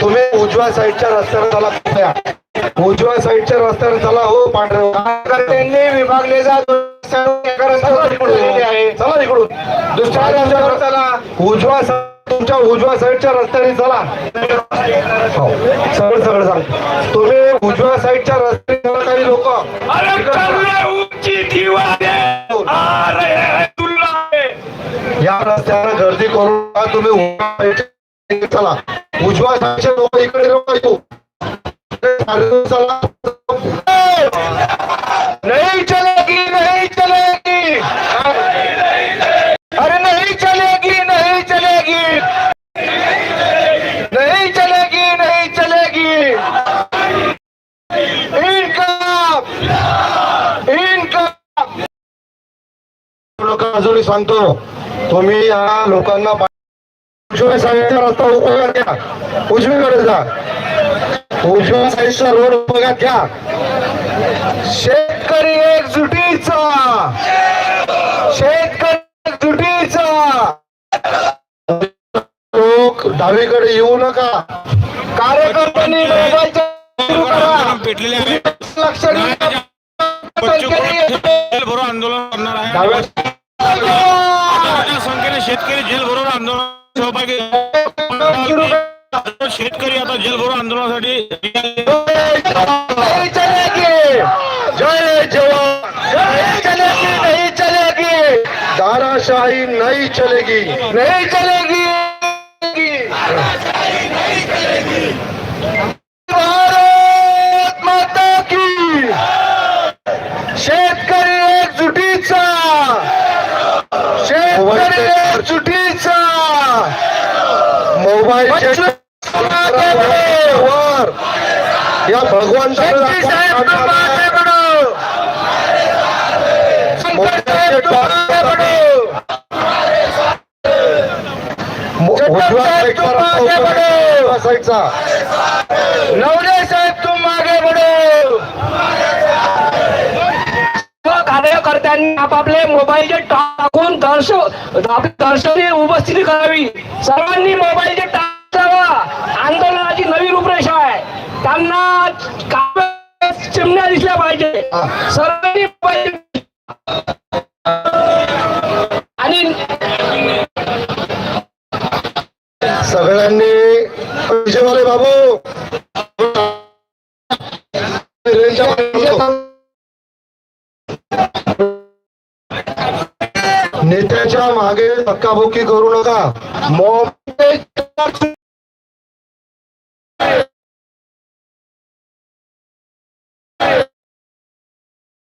तुम्ही उजव्या साईडच्या रस्त्यावर चला. उजव्या साईडच्या रस्त्यावर चला हो पांढऱ्या त्यांनी विभागले जात आहे. चला दुसऱ्या रस्त्यावर चला. उजव्या सा- तुमच्या उजव्या साईडच्या रस्त्याने चला. हो. सगळं सगळं सांग तुम्ही उजव्या साईडच्या रस्त्याने काही लोक. या रस्त्यावर गर्दी करू तुम्ही चला. उजवा साईडचे लोक इकडे लोक येऊ चला. नहीं चलेगी नाही चलेगी. अरे नाही चलेगी नहीं चलेगी. नहीं चलेगी नहीं चलेगी. इनका इनका लोक अजूनही सांगतो तुम्ही या लोकांना उजव्या साईडचा रस्ता उपयोगात घ्या. उजवीकडे जा. उजव्या साईडचा रोड उपयोगात घ्या. शेतकरी एकजुटीचा. शेतकरी एकजुटीचा. लोक डावीकडे येऊ नका. कार्यकर्त्यांनी लक्ष आंदोलन करणार आहे. शेतकरी जेल भरो आंदोलन सहभागी शेतकरी आता जेल भरो आंदोलनासाठी धाराशाही चलेगी चलेगी नहीं चलेगी दाराशाही नाही चलेगी नहीं चलेगी भारत माता की शेतकरी एकजुटीचा शेतकरी एकजुटीचा मोबाईलचे वर या शेट्टी साहेब तुम आगे भगवान आगे बढ़ो उजव्या साईडचा रस्ता उजव्या साईडचा. नवले साहेब त्यांनी आपापले मोबाईलचे टाकून दर्श आपली दर्शनी उपस्थिती करावी. सर्वांनी मोबाईलचे टाकावा आंदोलनाची नवी रूपरेषा आहे. त्यांना चिमण्या दिसल्या पाहिजे. सर्वांनी आणि सगळ्यांनी बाबू. कोणाच्या मागे धक्काबुक्की करू नका. मोबाईल